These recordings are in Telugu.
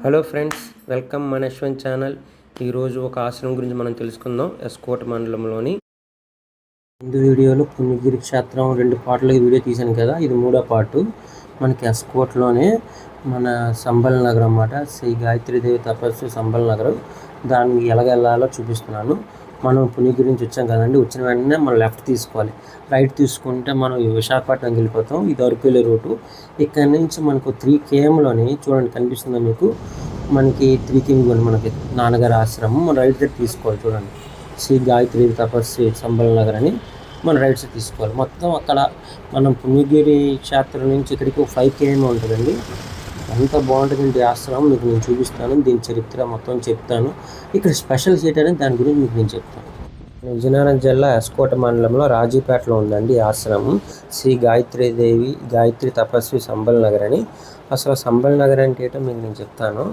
హలో ఫ్రెండ్స్ వెల్కమ్ మన యశ్వంత్ ఛానల్. ఈరోజు ఒక ఆశ్రమం గురించి మనం తెలుసుకుందాం. ఎస్కోట మండలంలోని ముందు వీడియోలో పుణ్యగిరి క్షేత్రం రెండు పాటలు వీడియో తీశాను కదా ఇది మూడో పార్టు మనకి ఎస్కోట్లోనే మన సంబల్ నగరం అన్నమాట. శ్రీ గాయత్రీదేవి తపస్సు సంబల్ నగరం. దానికి ఎలాగెళ్ళాలో చూపిస్తున్నాను. మనం పుణ్యగిరి నుంచి వచ్చాం కదండి వచ్చిన వెంటనే మనం లెఫ్ట్ తీసుకోవాలి. రైట్ తీసుకుంటే మనం విశాఖపట్నం వెళ్ళిపోతాం ఇది అరకు వెళ్ళే రూటు ఇక్కడ నుంచి మనకు త్రీ కేఎంలోని చూడండి కనిపిస్తుందా మీకు? మనకి త్రీ కేఎం మనకి నాన్నగారి ఆశ్రమం మనం రైట్ సైడ్ తీసుకోవాలి చూడండి. శ్రీ గాయత్రి తపస్వి సంబల్ నగర్ అని మనం రైట్ సైడ్ తీసుకోవాలి. మొత్తం అక్కడ మనం పుణ్యగిరి క్షేత్రం నుంచి ఇక్కడికి ఫైవ్ కేఎం ఉంటుందండి ఎంత బాగుంటుందండి ఆశ్రమం మీకు నేను చూపిస్తాను. దీని చరిత్ర మొత్తం చెప్తాను. ఇక్కడ స్పెషల్ సీట్ అనేది దాని గురించి మీకు నేను చెప్తాను. విజయనగరం జిల్లా ఎస్కోట మండలంలో రాజీపేటలో ఉందండి ఆశ్రమం. శ్రీ గాయత్రి దేవి గాయత్రి తపస్వి సంబల్ నగర్ అని. అసలు సంబల్ నగర్ అంటే ఏంటో మీకు నేను చెప్తాను.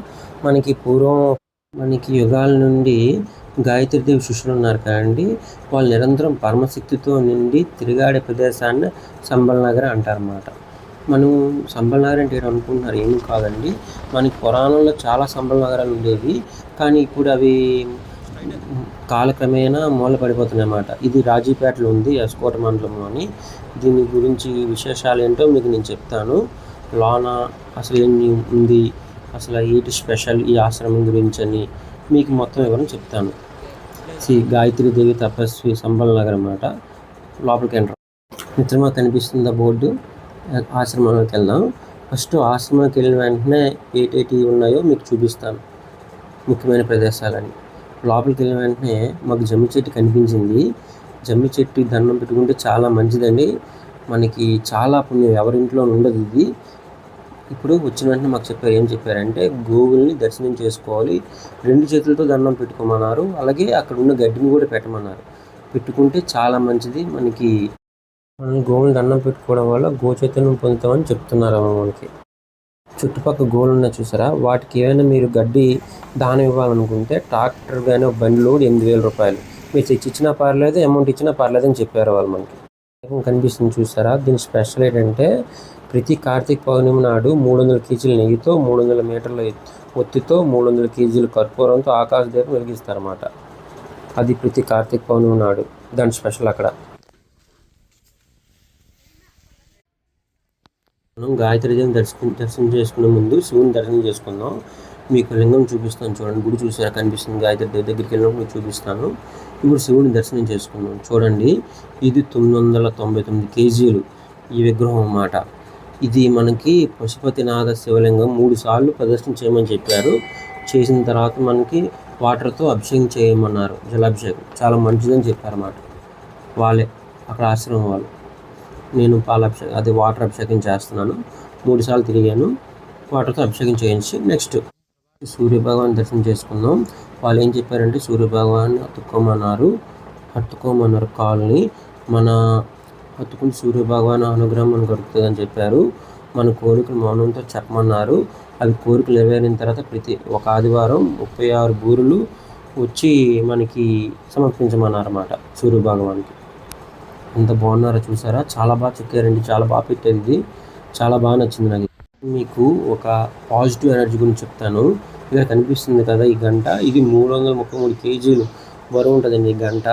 మనకి పూర్వం మనకి యుగాల నుండి గాయత్రీదేవి శిష్యులు ఉన్నారు కదండి. వాళ్ళు నిరంతరం పరమశక్తితో నిండి తిరిగాడే ప్రదేశాన్ని సంబల్ నగర్ అంటారన్నమాట. మనం సంబల్ నగర్ అంటే అనుకుంటున్నారు. ఏమి కాదండి. మనకి పురాణంలో చాలా సంబల్ నగరాలు ఉండేవి. కానీ ఇప్పుడు అవి కాలక్రమేణా మూల పడిపోతున్నాయి అన్నమాట ఇది రాజీపేటలో ఉంది ఎస్కోట మండలంలోని దీని గురించి విశేషాలు ఏంటో మీకు నేను చెప్తాను. లోన అసలు ఏం ఉంది? అసలు ఏంటి స్పెషల్ ఈ ఆశ్రమం గురించి అని మీకు మొత్తం వివరం చెప్తాను. శ్రీ గాయత్రి దేవి తపస్వి సంబల్ నగర్ అన్నమాట. లోపలికి ఎంటర్ మిత్రమా కనిపిస్తుందా బోర్డు? ఆశ్రమంలోకి వెళ్దాం ఫస్ట్ ఆశ్రమంకి వెళ్ళిన వెంటనే ఏటేటి ఉన్నాయో మీకు చూపిస్తాను. ముఖ్యమైన ప్రదేశాలని. లోపలికి వెళ్ళిన వెంటనే మాకు జమ్మి చెట్టు కనిపించింది. జమ్మి చెట్టు దండం పెట్టుకుంటే చాలా మంచిదండి. మనకి చాలా పుణ్యం ఎవరింట్లో ఉండదు ఇది. ఇప్పుడు వచ్చిన వెంటనే మాకు చెప్పారు ఏం చెప్పారంటే గోవుల్ని దర్శనం చేసుకోవాలి. రెండు చేతులతో దండం పెట్టుకోమన్నారు. అలాగే అక్కడ ఉన్న గడ్డిని కూడా పెట్టమన్నారు. పెట్టుకుంటే చాలా మంచిది. మనకి మనం గోవులు దండం పెట్టుకోవడం వల్ల గోచైతన్యం పొందుతామని చెప్తున్నారు అమ్మ మనకి. చుట్టుపక్కల గోలు ఉన్నాయి చూసారా? వాటికి ఏమైనా మీరు గడ్డి దానం ఇవ్వాలనుకుంటే ట్రాక్టర్ కానీ బండి లోడ్ ఎనిమిది వేల రూపాయలు. మీరు తెచ్చి ఇచ్చినా పర్లేదు అమౌంట్ ఇచ్చినా పర్లేదు అని చెప్పారు వాళ్ళు మనకి. కనిపిస్తుంది చూసారా? దీని స్పెషల్ ఏంటంటే ప్రతి కార్తీక పౌర్ణమి నాడు మూడు వందల కేజీల నెయ్యితో మూడు వందల మీటర్ల ఒత్తితో మూడు వందల కేజీల కర్పూరంతో ఆకాశ దీపం వెలిగిస్తారన్నమాట. అది ప్రతి కార్తీక పౌర్ణమి నాడు. దాని స్పెషల్ అక్కడ. మనం గాయత్రీదేవిని దర్శనం దర్శనం చేసుకునే ముందు శివుని దర్శనం చేసుకుందాం. మీకు లింగం చూపిస్తాను చూడండి. గుడి చూసారా కనిపిస్తుంది. గాయత్రి దేవి దగ్గరికి వెళ్ళినప్పుడు మీకు చూపిస్తాను. ఇప్పుడు శివుని దర్శనం చేసుకున్నాం చూడండి. ఇది తొమ్మిది వందల తొంభై తొమ్మిది కేజీలు ఈ విగ్రహం అన్నమాట. ఇది మనకి పశుపతినాథ శివలింగం మూడు సార్లు ప్రదర్శన చేయమని చెప్పారు. చేసిన తర్వాత మనకి వాటర్తో అభిషేకం చేయమన్నారు. జలాభిషేకం. చాలా మంచిదని చెప్పారన్నమాట. వాళ్ళే. అక్కడ ఆశ్రమం వాళ్ళు. నేను పాల అభిషేకం అది వాటర్ అభిషేకం చేస్తున్నాను. మూడుసార్లు తిరిగాను. వాటర్తో అభిషేకం చేయించి నెక్స్ట్ సూర్యభగవాన్ దర్శనం చేసుకుందాం. వాళ్ళు ఏం చెప్పారంటే సూర్యభగవాన్ హత్తుకోమన్నారు. హత్తుకోమన్నారు కాల్ని. మన హత్తుకుని సూర్యభగవాన్ అనుగ్రహం మనకు దొరుకుతుందని చెప్పారు. మన కోరికలు మౌనంతో చెప్పమన్నారు. అవి కోరికలు నెరవేరిన తర్వాత ప్రతి ఒక ఆదివారం ముప్పై ఆరు బూరులు వచ్చి మనకి సమర్పించమన్నారన్నమాట సూర్యభగవాన్కి ఎంత బాగున్నారో చూసారా? చాలా బాగా చెక్కారండి. చాలా బాగా పెట్టారు ఇది. చాలా బాగా నచ్చింది నాకు. మీకు ఒక పాజిటివ్ ఎనర్జీ గురించి చెప్తాను. ఇక్కడ కనిపిస్తుంది కదా ఈ గంట. ఇది మూడు వందల ముప్పై మూడు కేజీలు బరువు ఉంటుందండి ఈ గంట.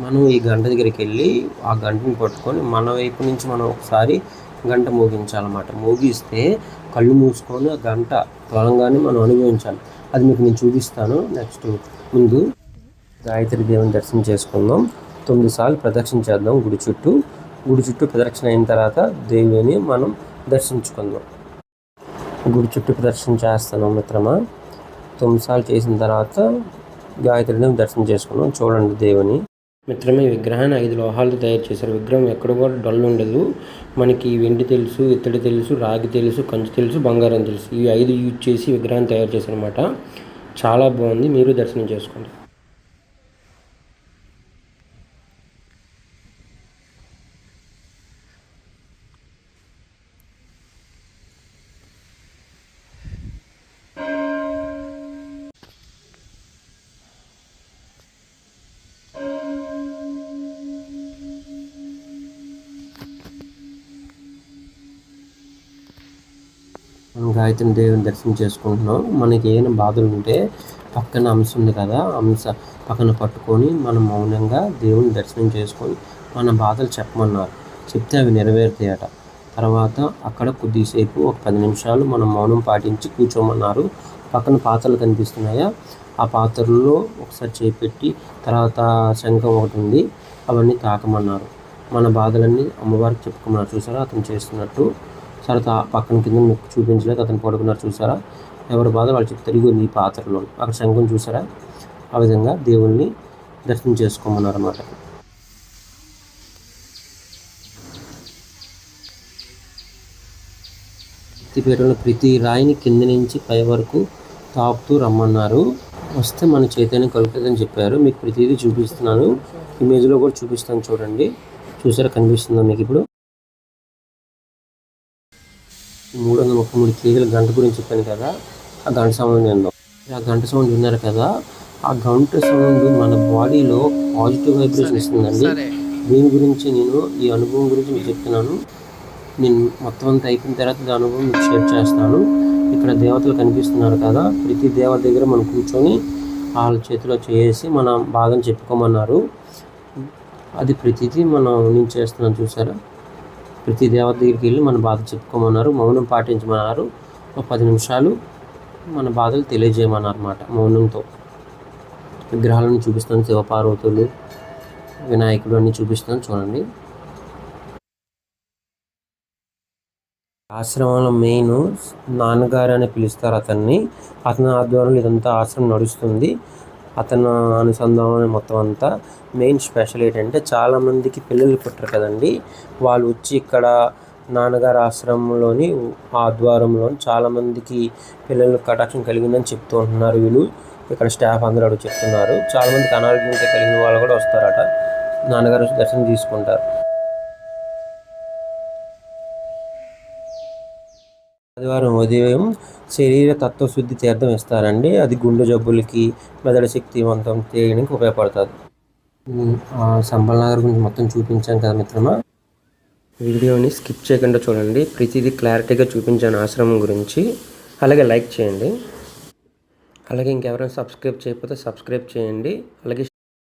మనం ఈ గంట దగ్గరికి వెళ్ళి ఆ గంటని పట్టుకొని మన వైపు నుంచి మనం ఒకసారి గంట మోగించాలన్నమాట. మోగిస్తే కళ్ళు మూసుకొని ఆ గంట త్వరగానే మనం అనుభవించాలి. అది మీకు నేను చూపిస్తాను. నెక్స్ట్ ముందు గాయత్రి దేవుని దర్శనం చేసుకుందాం. తొమ్మిది సార్లు ప్రదక్షిణ చేద్దాం గుడి చుట్టూ. గుడి చుట్టూ ప్రదక్షిణ అయిన తర్వాత దేవిని మనం దర్శించుకుందాం. గుడి చుట్టూ ప్రదక్షిణ చేస్తున్నాం మిత్రమా. తొమ్మిది సార్లు చేసిన తర్వాత గాయత్రిని దర్శనం చేసుకున్నాం. చూడండి దేవుని. మిత్రమే ఈ విగ్రహాన్ని ఐదు లోహాలతో తయారు చేశారు. విగ్రహం ఎక్కడ కూడా డల్ ఉండదు. మనకి వెండి తెలుసు ఇత్తడి తెలుసు రాగి తెలుసు కంచు తెలుసు బంగారం తెలుసు. ఇవి ఐదు యూజ్ చేసి విగ్రహాన్ని తయారు చేశారనమాట చాలా బాగుంది. మీరు దర్శనం చేసుకోండి. మనం గాయత్రి దేవుని దర్శనం చేసుకుంటున్నాం. మనకి ఏమైనా బాధలు ఉంటే పక్కన అంశ ఉంది కదా అంశ పక్కన పట్టుకొని మనం మౌనంగా దేవుని దర్శనం చేసుకొని మన బాధలు చెప్పమన్నారు. చెప్తే అవి నెరవేరుతాయట. తర్వాత అక్కడ కొద్దిసేపు ఒక పది నిమిషాలు మనం మౌనం పాటించి కూర్చోమన్నారు. పక్కన పాత్రలు కనిపిస్తున్నాయా? ఆ పాత్రల్లో ఒకసారి చేపెట్టి తర్వాత శంఖం ఒకటి ఉంది. అవన్నీ తాకమన్నారు. మన బాధలన్నీ అమ్మవారికి చెప్పుకోమన్నారు చూసారా? అతను చేస్తున్నట్టు. తర్వాత పక్కన కింద మీకు చూపించలేదు అతను పడుకున్నారు చూసారా? ఎవరి బాధ? వాళ్ళు తిరిగి ఉంది ఈ పాత్రలో. అక్కడ శంఖం చూసారా? ఆ విధంగా దేవుణ్ణి దర్శనం చేసుకోమన్నారు అన్నమాట పీఠంలో ప్రతి రాయిని కింద నుంచి పై వరకు తాపుతూ రమ్మన్నారు. వస్తే మన చైతన్యం కలుగుతుందని చెప్పారు. మీకు ప్రతిదీ చూపిస్తున్నాను. ఇమేజ్లో కూడా చూపిస్తాను చూడండి. చూసారా? కనిపిస్తుందా మీకు ఇప్పుడు? మూడు వందల ముప్పై మూడు కేజీల గంట గురించి చెప్పాను కదా ఆ గంట సౌండ్ విందాం ఆ గంట సౌండ్ విన్నారు కదా ఆ గంట సౌండ్ మన బాడీలో పాజిటివ్ వైబ్రేషన్ ఇస్తుందండి. దీని గురించి నేను ఈ అనుభవం గురించి మీకు చెప్తున్నాను. నేను మొత్తం అంతా అయిపోయిన తర్వాత దాని అనుభవం మీకు షేర్ చేస్తాను. ఇక్కడ దేవతలు కనిపిస్తున్నారు కదా ప్రతి దేవత దగ్గర మనం కూర్చొని వాళ్ళ చేతిలో చేసి మన బాధను చెప్పుకోమన్నారు. అది ప్రతిదీ మనం నేను చేస్తున్నాను చూసారా? ప్రతి దేవత దగ్గరికి వెళ్ళి మన బాధ చెప్పుకోమన్నారు మౌనం పాటించమన్నారు. ఒక పది నిమిషాలు మన బాధలు తెలియజేయమన్నారన్నమాట మౌనంతో. విగ్రహాలను చూపిస్తాను శివపార్వతులు వినాయకుడు అన్ని చూపిస్తాను చూడండి. ఆశ్రమంలో మెయిన్ నాన్నగారు అని పిలుస్తారు అతన్ని. అతని ఆధ్వర్యంలో ఇదంతా ఆశ్రమం నడుస్తుంది. అతను అనుసంధానం మొత్తం అంతా మెయిన్ స్పెషల్ ఏంటంటే చాలామందికి పిల్లలు పుట్టరు కదండి. వాళ్ళు వచ్చి ఇక్కడ నాన్నగారు ఆశ్రమంలోని ఆధ్వర్యంలో చాలామందికి పిల్లలు కటాక్షం కలిగిందని చెప్తూ ఉంటున్నారు వీళ్ళు. ఇక్కడ స్టాఫ్ అందరూ అడుగు చెప్తున్నారు. చాలామందికి అనారోగ్యంతో కలిగిన వాళ్ళు కూడా వస్తారట. నాన్నగారు దర్శనం తీసుకుంటారు. ఆదివారం ఉదయం శరీర తత్వశుద్ధి తీర్థం ఇస్తారండి. అది గుండె జబ్బులకి మెదడు శక్తివంతం చేయడానికి ఉపయోగపడుతుంది. సంబల్ నగర్ గురించి మొత్తం చూపించాం కదా మిత్రమా? వీడియోని స్కిప్ చేయకుండా చూడండి. ప్రతిదీ క్లారిటీగా చూపించాను ఆశ్రమం గురించి. అలాగే లైక్ చేయండి. అలాగే ఇంకెవరైనా సబ్స్క్రైబ్ చేయకపోతే సబ్స్క్రైబ్ చేయండి. అలాగే